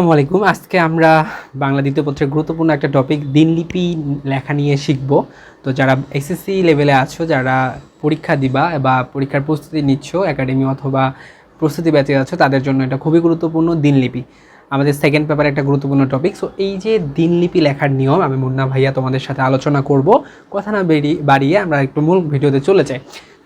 আসসালামু আলাইকুম। আজকে আমরা বাংলা দ্বিতীয় পত্রের গুরুত্বপূর্ণ একটা টপিক দিনলিপি লেখা নিয়ে শিখব। তো যারা এসএসসি লেভেলে আছো, যারা পরীক্ষা দিবা বা পরীক্ষার প্রস্তুতি নিচ্ছ একাডেমি অথবা প্রস্তুতি ব্যাচে আছো, তাদের জন্য এটা খুবই গুরুত্বপূর্ণ দিনলিপি। আমাদের সেকেন্ড পেপারে একটা গুরুত্বপূর্ণ টপিক সো এই যে দিনলিপি লেখার নিয়ম, আমি মুন্না ভাইয়া তোমাদের সাথে আলোচনা করব। কথা না বাড়িয়ে আমরা একটু মূল ভিডিওতে চলে যাই।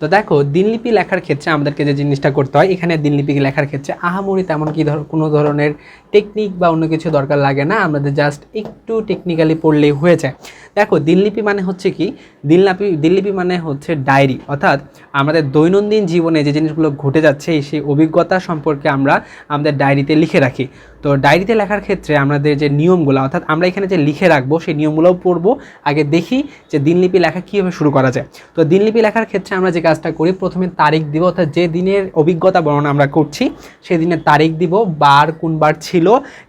তো দেখো, দিনলিপি লেখার ক্ষেত্রে আমাদেরকে যে জিনিসটা করতে হয়, এখানে দিনলিপি লেখার ক্ষেত্রে আহামরি তেমন কি ধর কোনো ধরনের টেকনিক বা অন্য কিছু দরকার লাগে না, আমাদের জাস্ট একটু টেকনিক্যালি পড়লেই হয়ে যায়। দেখো দিনলিপি মানে হচ্ছে কি? দিনলিপি দিনলিপি মানে হচ্ছে ডায়েরি। অর্থাৎ আমাদের দৈনন্দিন জীবনে যে জিনিসগুলো ঘটে যাচ্ছে, সেই অভিজ্ঞতা সম্পর্কে আমরা আমাদের ডায়েরিতে লিখে রাখি। তো ডায়েরিতে লেখার ক্ষেত্রে আমাদের যে নিয়মগুলো, অর্থাৎ আমরা এখানে যে লিখে রাখব, সেই নিয়মগুলোও পড়ব, আগে দেখি যে দিনলিপি লেখা কীভাবে শুরু করা যায়। তো দিনলিপি লেখার ক্ষেত্রে আমরা যে কাজটা করি, প্রথমে তারিখ দিব, অর্থাৎ যে দিনের অভিজ্ঞতা বর্ণনা আমরা করছি, সেই দিনের তারিখ দিব, বার কোন বার ছিল,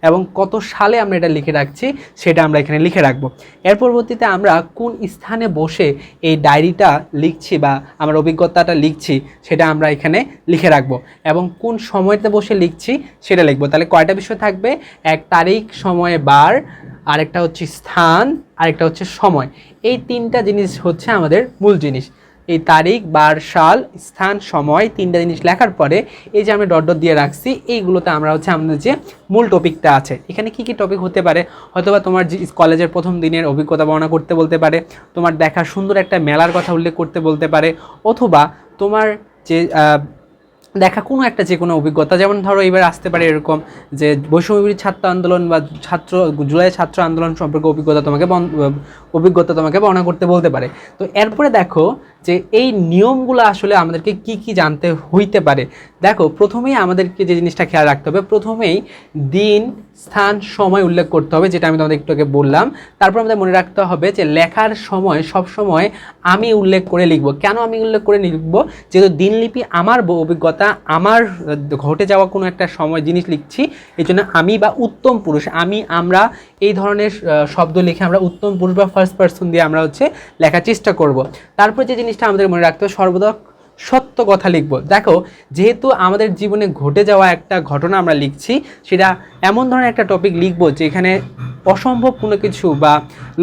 এবং কত সালে আমরা এটা লিখে রাখছি, সেটা আমরা এখানে লিখে রাখব। এর পরবর্তীতে আমরা কোন স্থানে বসে এই ডায়েরিটা লিখছি বা আমার অভিজ্ঞতাটা লিখছি সেটা আমরা এখানে লিখে রাখব এবং কোন সময়তে বসে লিখছি সেটা লিখব। তাহলে কয়টা বিষয় থাকবে? এক তারিখ, সময়, বার, আরেকটা হচ্ছে স্থান, আরেকটা হচ্ছে সময়। এই তিনটা জিনিস হচ্ছে আমাদের মূল জিনিস। এই তারিখ, বার, সাল, স্থান, সময়, তিনটা জিনিস লেখার পরে এই যে আমরা ডট দিয়ে রাখছি, এইগুলোতে আমরা হচ্ছে আমাদের যে মূল টপিকটা আছে। এখানে কি কি টপিক হতে পারে? হয়তোবা তোমার কলেজের প্রথম দিনের অভিজ্ঞতা বর্ণনা করতে বলতে পারে, তোমার দেখা সুন্দর একটা মেলার কথা উল্লেখ করতে বলতে পারে, অথবা তোমার যে দেখা কোনো একটা যে কোনো অভিজ্ঞতা, যেমন ধরো এবার আসতে পারে এরকম যে বৈষম্যবিরোধী ছাত্র আন্দোলন বা ছাত্র, জুলাই ছাত্র আন্দোলন সম্পর্কে অভিজ্ঞতা তোমাকে অভিজ্ঞতা তোমাকে বর্ণনা করতে বলতে পারে। তো এরপরে দেখো যে এই নিয়মগুলো আসলে আমাদেরকে কি কি জানতে হইতে পারে। দেখো, প্রথমেই আমাদেরকে যে জিনিসটা খেয়াল রাখতে হবে, প্রথমেই দিন, স্থান, সময় উল্লেখ করতে হবে, যেটা আমি তোমাদের একটু আগে বললাম। তারপর আমাদের মনে রাখতে হবে যে লেখার সময় সব সময় আমি উল্লেখ করে লিখব। কেন আমি উল্লেখ করে লিখব? যেহেতু দিনলিপি আমার অভিজ্ঞতা, আমার ঘটে যাওয়া কোনো একটা সময় জিনিস লিখছি এই জন্য আমি বা উত্তম পুরুষ, আমি, আমরা এই ধরনের শব্দ লিখে আমরা উত্তম পুরুষ বা ফার্স্ট পার্সন দিয়ে আমরা হচ্ছে লেখার চেষ্টা করব। তারপর যে জিনিসটা আমাদের মনে রাখতে হবে, সর্বদা সত্য কথা লিখব। দেখো, যেহেতু আমাদের জীবনে ঘটে যাওয়া একটা ঘটনা আমরা লিখছি, সেটা এমন ধরনের একটা টপিক লিখব যেখানে অসম্ভব কোনো কিছু বা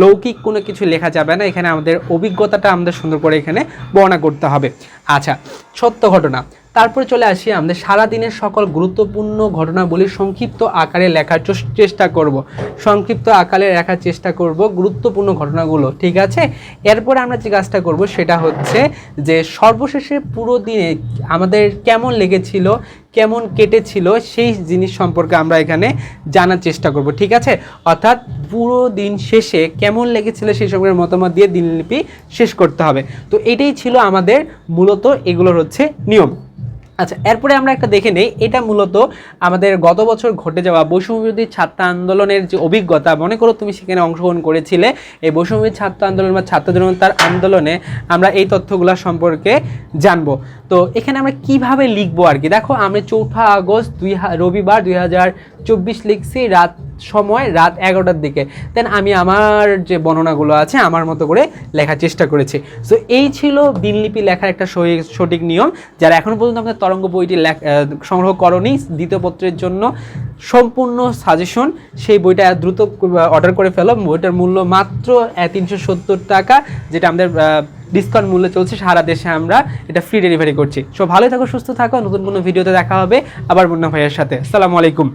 লৌকিক কোনো কিছু লেখা যাবে না। এখানে আমাদের অভিজ্ঞতাটা আমাদের সুন্দর করে এখানে বর্ণনা করতে হবে। আচ্ছা সত্য ঘটনা। তারপরে চলে আসি আমাদের সারাদিনের সকল গুরুত্বপূর্ণ ঘটনাবলী সংক্ষিপ্ত আকারে লেখার চেষ্টা করব। সংক্ষিপ্ত আকারে লেখার চেষ্টা করব গুরুত্বপূর্ণ ঘটনাগুলো, ঠিক আছে? এরপরে আমরা যে কাজটা করব সেটা হচ্ছে যে সর্বশেষে পুরো দিনে আমাদের কেমন লেগেছিল কেমন কেটেছিল সেই জিনিস সম্পর্কে আমরা এখানে জানার চেষ্টা করব, ঠিক আছে? অর্থাৎ পুরো দিন শেষে কেমন লেগেছিল সেই সম্পর্কে মতামত দিয়ে দিনলিপি শেষ করতে হবে। তো এটাই ছিল আমাদের মূলত এগুলোর হচ্ছে নিয়ম। আচ্ছা এরপরে আমরা একটা দেখে নেই। এটা মূলত আমাদের গত বছর ঘটে যাওয়া বৈষম্যবিরোধী ছাত্র আন্দোলনের যে অভিজ্ঞতা, মনে করো তুমি সেখানে অংশগ্রহণ করেছিলে, এই বৈষম্যবিরোধী ছাত্র আন্দোলন বা ছাত্র জনতার আন্দোলনে আমরা এই তথ্যগুলো সম্পর্কে জানব। তো এখানে আমরা কীভাবে লিখব আর কি? দেখো, আমি চৌঠা আগস্ট দুই রবিবার দুই হাজার চব্বিশ লিখছি, রাত সময় রাত এগারোটার দিকে। দেন আমি আমার যে বর্ণনাগুলো আছে, আমার মতো করে লেখার চেষ্টা করেছি। সো এই ছিল দিনলিপি লেখার একটা সঠিক নিয়ম, যারা এখন পর্যন্ত আমাদের তরঙ্গ বইটি সংগ্রহ করনি, দ্বিতীয় পত্রের জন্য সম্পূর্ণ সাজেশন সেই বইটা দ্রুত অর্ডার করে ফেলো। বইটার মূল্য মাত্র তিনশো সত্তর টাকা, যেটা আমাদের ডিসকাউন্ট মূল্যে চলছে, সারা দেশে আমরা এটা ফ্রি ডেলিভারি করছি। সো ভালো থাকো, সুস্থ থাকো, নতুন কোনো ভিডিওতে দেখা হবে, আবার মুন্না ভাইয়ের সাথে। আসসালামু আলাইকুম।